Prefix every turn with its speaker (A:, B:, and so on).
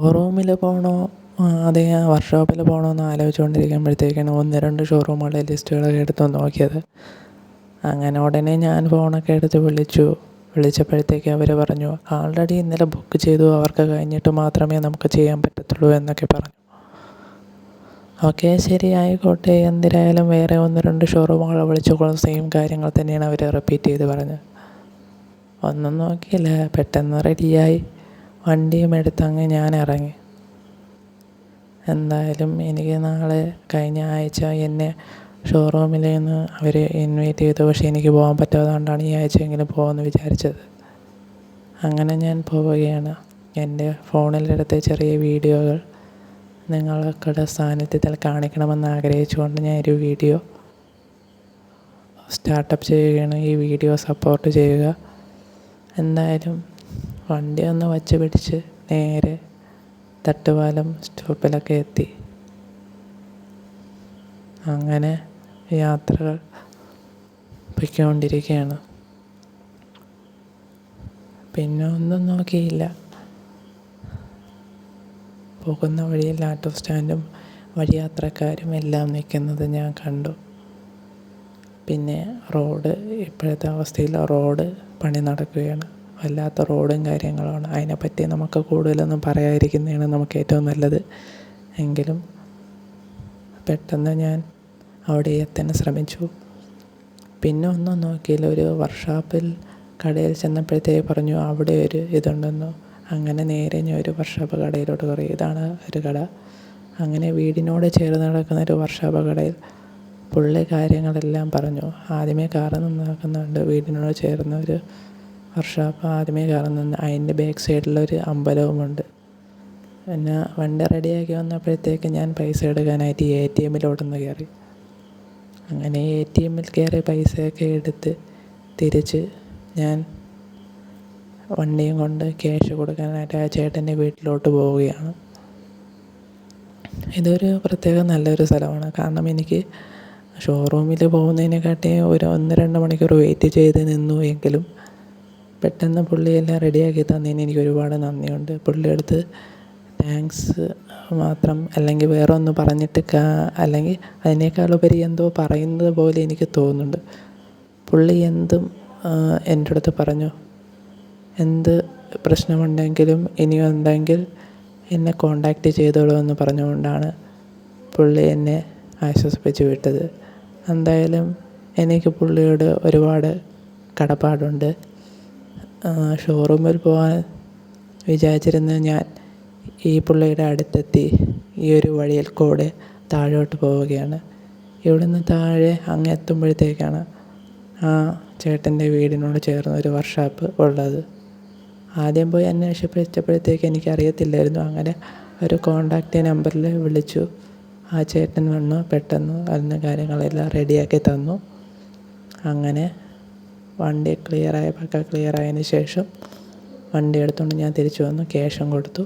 A: ഷോറൂമിൽ പോകണോ അതേ വർക്ക്ഷോപ്പിൽ പോകണോ എന്ന് ആലോചിച്ചുകൊണ്ടിരിക്കുമ്പോഴത്തേക്കാണ് ഒന്ന് രണ്ട് ഷോറൂമുകളുടെ ലിസ്റ്റുകളൊക്കെ എടുത്ത് നോക്കിയത്. അങ്ങനെ ഉടനെ ഞാൻ ഫോണൊക്കെ എടുത്ത് വിളിച്ചു. വിളിച്ചപ്പോഴത്തേക്ക് അവർ പറഞ്ഞു ആൾറെഡി ഇന്നലെ ബുക്ക് ചെയ്തു അവർക്ക് കഴിഞ്ഞിട്ട് മാത്രമേ നമുക്ക് ചെയ്യാൻ പറ്റത്തുള്ളൂ എന്നൊക്കെ പറഞ്ഞു. ഓക്കെ ശരി ആയിക്കോട്ടെ. എന്തിനായാലും വേറെ ഒന്ന് രണ്ട് ഷോറൂമുകളെ വിളിച്ചപ്പോൾ സെയിം കാര്യങ്ങൾ തന്നെയാണ് അവർ റിപ്പീറ്റ് ചെയ്ത് പറഞ്ഞത്. ഒന്നും നോക്കിയില്ല. പെട്ടെന്ന് റെഡിയായി വണ്ടിയും എടുത്തങ്ങ് ഞാൻ ഇറങ്ങി എന്തായാലും എനിക്ക് നാളെ കഴിഞ്ഞ ആഴ്ച എന്നെ ഷോറൂമിൽ നിന്ന് അവർ ഇൻവൈറ്റ് ചെയ്തു. പക്ഷേ എനിക്ക് പോകാൻ പറ്റാത്തത് കൊണ്ടാണ് ഈ ആഴ്ചയെങ്കിലും പോകാമെന്ന് വിചാരിച്ചത്. അങ്ങനെ ഞാൻ പോവുകയാണ്. എന്റെ ഫോണിലെടുത്ത ചെറിയ വീഡിയോകൾ നിങ്ങൾക്കുടെ സാന്നിധ്യത്തിൽ കാണിക്കണമെന്ന് ആഗ്രഹിച്ചുകൊണ്ട് ഞാൻ ഒരു വീഡിയോ സ്റ്റാർട്ടപ്പ് ചെയ്യുകയാണ്. ഈ വീഡിയോ സപ്പോർട്ട് ചെയ്യുക. എന്തായാലും വണ്ടി ഒന്ന് വച്ച് പിടിച്ച് നേരെ തട്ടുപാലം സ്റ്റോപ്പിലൊക്കെ എത്തി. അങ്ങനെ യാത്രകൾ പൊയ്ക്കൊണ്ടിരിക്കുകയാണ്. പിന്നെ ഒന്നും നോക്കിയില്ല. പോകുന്ന വഴിയിൽ ആട്ടോ സ്റ്റാൻഡും വഴിയാത്രക്കാരും എല്ലാം നിൽക്കുന്നത് ഞാൻ കണ്ടു. പിന്നെ റോഡ് ഇപ്പോഴത്തെ അവസ്ഥയിൽ റോഡ് പണി നടക്കുകയാണ്. വല്ലാത്ത റോഡും കാര്യങ്ങളുമാണ് അതിനെപ്പറ്റി നമുക്ക് കൂടുതലൊന്നും പറയാതിരിക്കുന്നതാണ് നമുക്ക് ഏറ്റവും നല്ലത്. എങ്കിലും പെട്ടെന്ന് ഞാൻ അവിടെ എത്താൻ ശ്രമിച്ചു. പിന്നെ ഒന്നും നോക്കിയില്ല. ഒരു വർക്ക്ഷോപ്പിൽ കടയിൽ ചെന്നപ്പോഴത്തേക്ക് പറഞ്ഞു അവിടെ ഒരു ഇതുണ്ടെന്നു. അങ്ങനെ നേരെ ഞാൻ ഒരു വർക്ക്ഷോപ്പ് കടയിലോട്ട് കയറി. ഇതാണ് ഒരു കട. അങ്ങനെ വീടിനോട് ചേർന്ന് നടക്കുന്ന ഒരു വർക്ക്ഷോപ്പ് കടയിൽ പുള്ളി കാര്യങ്ങളെല്ലാം പറഞ്ഞു. ആദ്യമേ കാറ് നന്നാക്കുന്നുണ്ട്. വീടിനോട് ചേർന്ന ഒരു വർക്ക്ഷോപ്പ് ആദ്യമേ കാറ് നന്ന അതിന്റെ ബാക്ക് സൈഡിലൊരു അമ്പലവുമുണ്ട് പിന്നെ വണ്ടി റെഡിയാക്കി വന്നപ്പോഴത്തേക്ക് ഞാൻ പൈസ എടുക്കാനായിട്ട് എ ടി എമ്മിലോട്ടൊന്ന് കയറി. അങ്ങനെ എ ടി എമ്മിൽ കയറി പൈസയൊക്കെ എടുത്ത് തിരിച്ച് ഞാൻ വണ്ടിയും കൊണ്ട് ക്യാഷ് കൊടുക്കാനായിട്ട് ആ ചേട്ടന്റെ വീട്ടിലോട്ട് പോവുകയാണ്. ഇതൊരു പ്രത്യേകം നല്ലൊരു സ്ഥലമാണ്. കാരണം എനിക്ക് ഷോറൂമിൽ പോകുന്നതിനെക്കാട്ടി ഒരു ഒന്ന് രണ്ട് മണിക്കൂർ വെയിറ്റ് ചെയ്ത് നിന്നു എങ്കിലും പെട്ടെന്ന് പുള്ളി എല്ലാം റെഡിയാക്കി തന്നതിന് എനിക്ക് ഒരുപാട് നന്ദിയുണ്ട്. പുള്ളിയുടെ അടുത്ത് താങ്ക്സ് മാത്രം അല്ലെങ്കിൽ വേറെ ഒന്ന് പറഞ്ഞിട്ട് കാ അല്ലെങ്കിൽ അതിനേക്കാളുപരി എന്തോ പറയുന്നത് പോലെ എനിക്ക് തോന്നുന്നുണ്ട്. പുള്ളി എന്തും എന്റെ അടുത്ത് പറഞ്ഞു. എന്ത് പ്രശ്നമുണ്ടെങ്കിലും ഇനിയും ഉണ്ടെങ്കിൽ എന്നെ കോണ്ടാക്റ്റ് ചെയ്തോളൂ എന്ന് പറഞ്ഞുകൊണ്ടാണ് പുള്ളി എന്നെ ആശ്വസിപ്പിച്ച് വിട്ടത്. എന്തായാലും എനിക്ക് പുള്ളിയോട് ഒരുപാട് കടപ്പാടുണ്ട്. ഷോറൂമിൽ പോകാൻ വിചാരിച്ചിരുന്ന ഞാൻ ഈ പുള്ളിയുടെ അടുത്തെത്തി ഈ ഒരു വഴിയിൽ കൂടെ താഴോട്ട് പോവുകയാണ്. ഇവിടുന്ന് താഴെ അങ്ങ് എത്തുമ്പോഴത്തേക്കാണ് ആ ചേട്ടന്റെ വീടിനോട് ചേർന്ന് ഒരു വർക്ക്ഷോപ്പ് ഉള്ളത്. ആദ്യം പോയി അന്വേഷിച്ചപ്പോഴത്തേക്ക് എനിക്കറിയത്തില്ലായിരുന്നു. അങ്ങനെ ഒരു കോണ്ടാക്റ്റ് നമ്പറിൽ വിളിച്ചു. ആ ചേട്ടൻ വന്നു പെട്ടെന്ന് അതിന് കാര്യങ്ങളെല്ലാം റെഡിയാക്കി തന്നു. അങ്ങനെ വണ്ടി ക്ലിയറായ പക്ക ക്ലിയറായതിന് ശേഷം വണ്ടി എടുത്തുകൊണ്ട് ഞാൻ തിരിച്ചു വന്നു ക്യാഷും കൊടുത്തു.